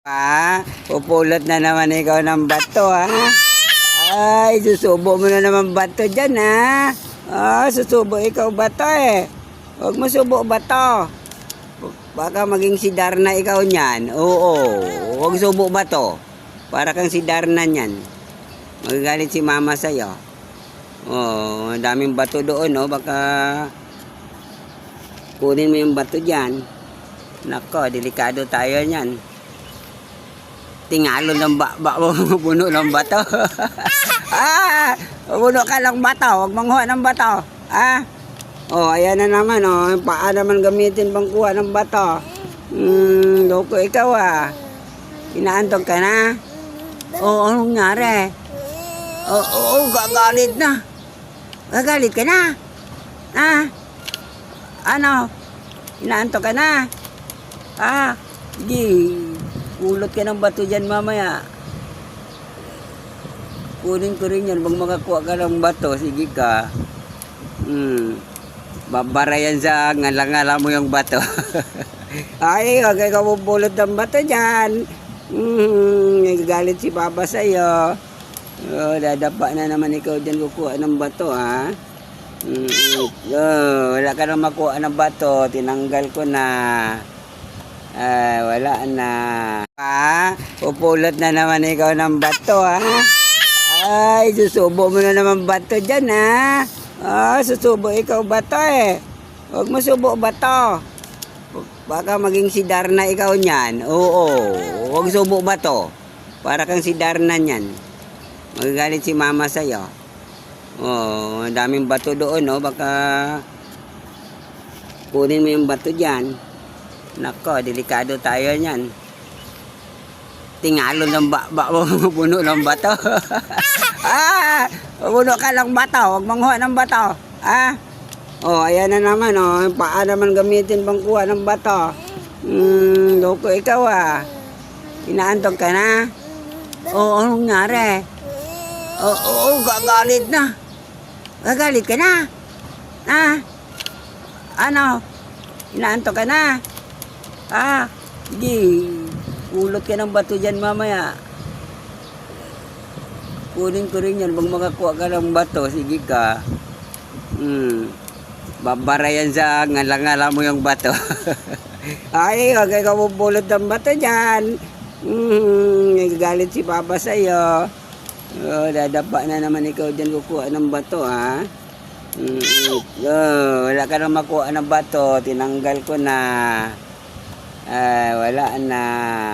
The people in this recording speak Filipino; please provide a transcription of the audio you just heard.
Pa, pupulot na naman ikaw ng bato, ha? Ay, susubo mo na naman bato dyan, ha? Ah, susubo ikaw bato, eh. Huwag mo subo bato. Baka maging si Darna ikaw niyan. Oo, huwag subo bato. Para kang si Darna niyan. Magagalit si mama sa'yo. Oh, ang daming bato doon, no? Baka kunin mo yung bato dyan. Nako, delikado tayo niyan tingalo ng ba, ba puno ng bato. ah, puno ka ng bato, huwag manghuha ng bato. Ah, oh, ayan na naman, oh. Paa naman gamitin pang kuha ng bato. Hmm, loko ikaw ah. Inaantog ka na? Oo, oh, anong nangyari? Oo, oh, oh, gagalit na. Gagalit ka na? Ah, ano? Inaantog ka na? Ah, di, ulot ka ng bato dyan mamaya. Kunin ko rin yan. Pag makakuha ka ng bato, sige ka. Hmm. Babara yan sa ngala-ngala mo yung bato. Ay, huwag ka pupulot ng bato dyan. Hmm, nagagalit si Papa sa'yo. Oh, dadapa na naman ikaw dyan kukuha ng bato, ha? Hmm, oh, wala ka nang makuha ng bato. Tinanggal ko na. Ay, wala na. Pa, pupulot na naman ikaw ng bato, ha? Ay, susubo mo na naman bato dyan, ha? Ah, susubo ikaw bato, eh. Huwag mo subo bato. Baka maging si Darna ikaw niyan. Oo, huwag subo bato. Para kang si Darna niyan. Magagalit si mama sa'yo. Oh, ang daming bato doon, no? Baka kunin mo yung bato dyan. Nako, delikado tayo niyan. Tingalo ng ba, ba puno ng bato. ah, puno ka ng bato, huwag manghuha ng bato. Ah, oh, ayan na naman, oh. Paa naman gamitin pang kuha ng bato. Hmm, loko ikaw ah. Inaantog ka na? Oo, anong nangyari? Oo, oh, oh, gagalit na. Gagalit ka na? Ah, ano? Inaantog ka na? Ah, di. Ulot ka ng bato dyan mamaya. Kunin ko rin yan. Pag makakuha ka ng bato, sige ka. Hmm. Babara yan sa ngala-ngala mo yung bato. Ay, huwag ka pupulot ng bato dyan. Hmm, nagagalit si Papa sa'yo. Oh, dadapa na naman ikaw dyan kukuha ng bato, ha? Mm, oh, wala ka nang makuha ng bato. Tinanggal ko na. Ay, wala na.